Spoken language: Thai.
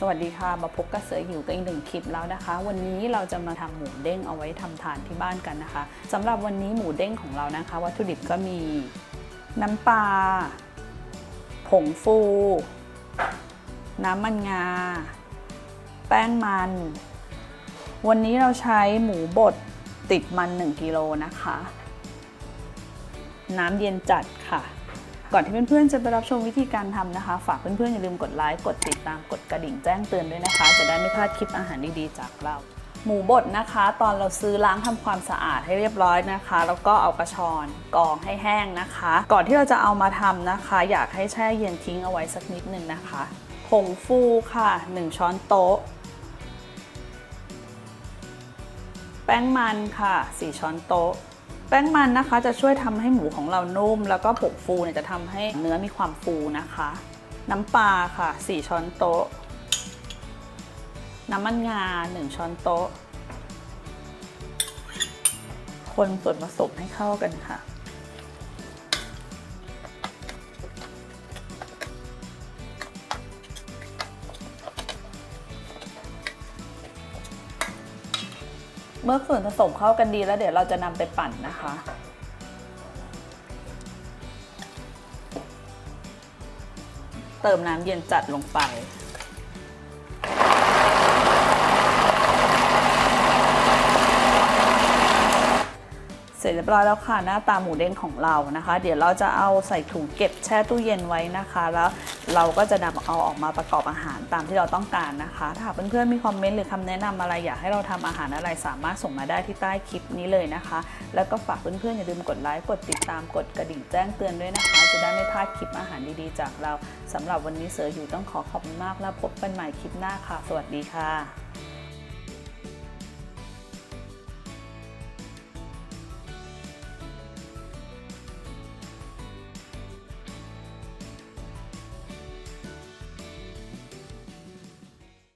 สวัสดีค่ะ มาพบกับเสือหิวกันอีกหนึ่งคลิปแล้วนะคะ วันนี้เราจะมาทำหมูเด้งเอาไว้ทำทานที่บ้านกันนะคะสำหรับวันนี้หมูเด้งของเรานะคะ วัตถุดิบก็มีน้ำปลาผงฟู น้ำมันงา แป้งมัน วันนี้เราใช้หมูบดติดมัน 1กิโลนะคะ น้ำเย็นจัดค่ะ ก่อนที่เพื่อนๆจะไปรับชมวิธีการทำนะคะ ฝากเพื่อนๆอย่าลืมกดไลค์กดติดตามกดกระดิ่งแจ้งเตือนด้วยนะคะ จะได้ไม่พลาดคลิปอาหารดีๆจากเราหมูบดนะคะ ตอนเราซื้อล้างทำความสะอาดให้เรียบร้อยนะคะ แล้วก็เอากระชอนกรองให้แห้งนะคะ ก่อนที่เราจะเอามาทำนะคะ อยากให้แช่เย็นทิ้งเอาไว้สักนิดนึงนะคะผงฟูค่ะ 1 ช้อนโต๊ะ แป้งมันค่ะ 4 ช้อนโต๊ะ แป้งมันนะคะจะช่วยทำให้หมูของเรานุ่ม แล้วก็ผงฟูเนี่ยจะทำให้เนื้อมีความฟูนะคะ น้ำปลาค่ะ 4 ช้อนโต๊ะ น้ำมันงา 1 ช้อนโต๊ะ คนส่วนผสมให้เข้ากันค่ะ เมื่อส่วนผสมเข้ากันดีแล้วเดี๋ยวเราจะนำไปปั่นนะคะ เติมน้ำเย็นจัดลงไป ร็จเรียบร้อยแล้วค่ะหน้าตาหมูเด้งของเรานะคะ เดี๋ยวเราจะเอาใส่ถุงเก็บแช่ตู้เย็นไว้นะคะ แล้วเราก็จะนำเอาออกมาประกอบอาหารตามที่เราต้องการนะคะ ถ้าเพื่อนๆมีคอมเมนต์หรือคำแนะนำอะไรอยากให้เราทำอาหารอะไรสามารถส่งมาได้ที่ใต้คลิปนี้เลยนะคะ แล้วก็ฝากเพื่อนๆอย่าลืมกดไลค์กดติดตามกดกระดิ่งแจ้งเตือนด้วยนะคะ จะได้ไม่พลาดคลิปอาหารดีๆ จากเราสำหรับวันนี้เสืออยู่ต้องขอขอบคุณมากแล้วพบกันใหม่คลิปหน้าค่ะ สวัสดีค่ะ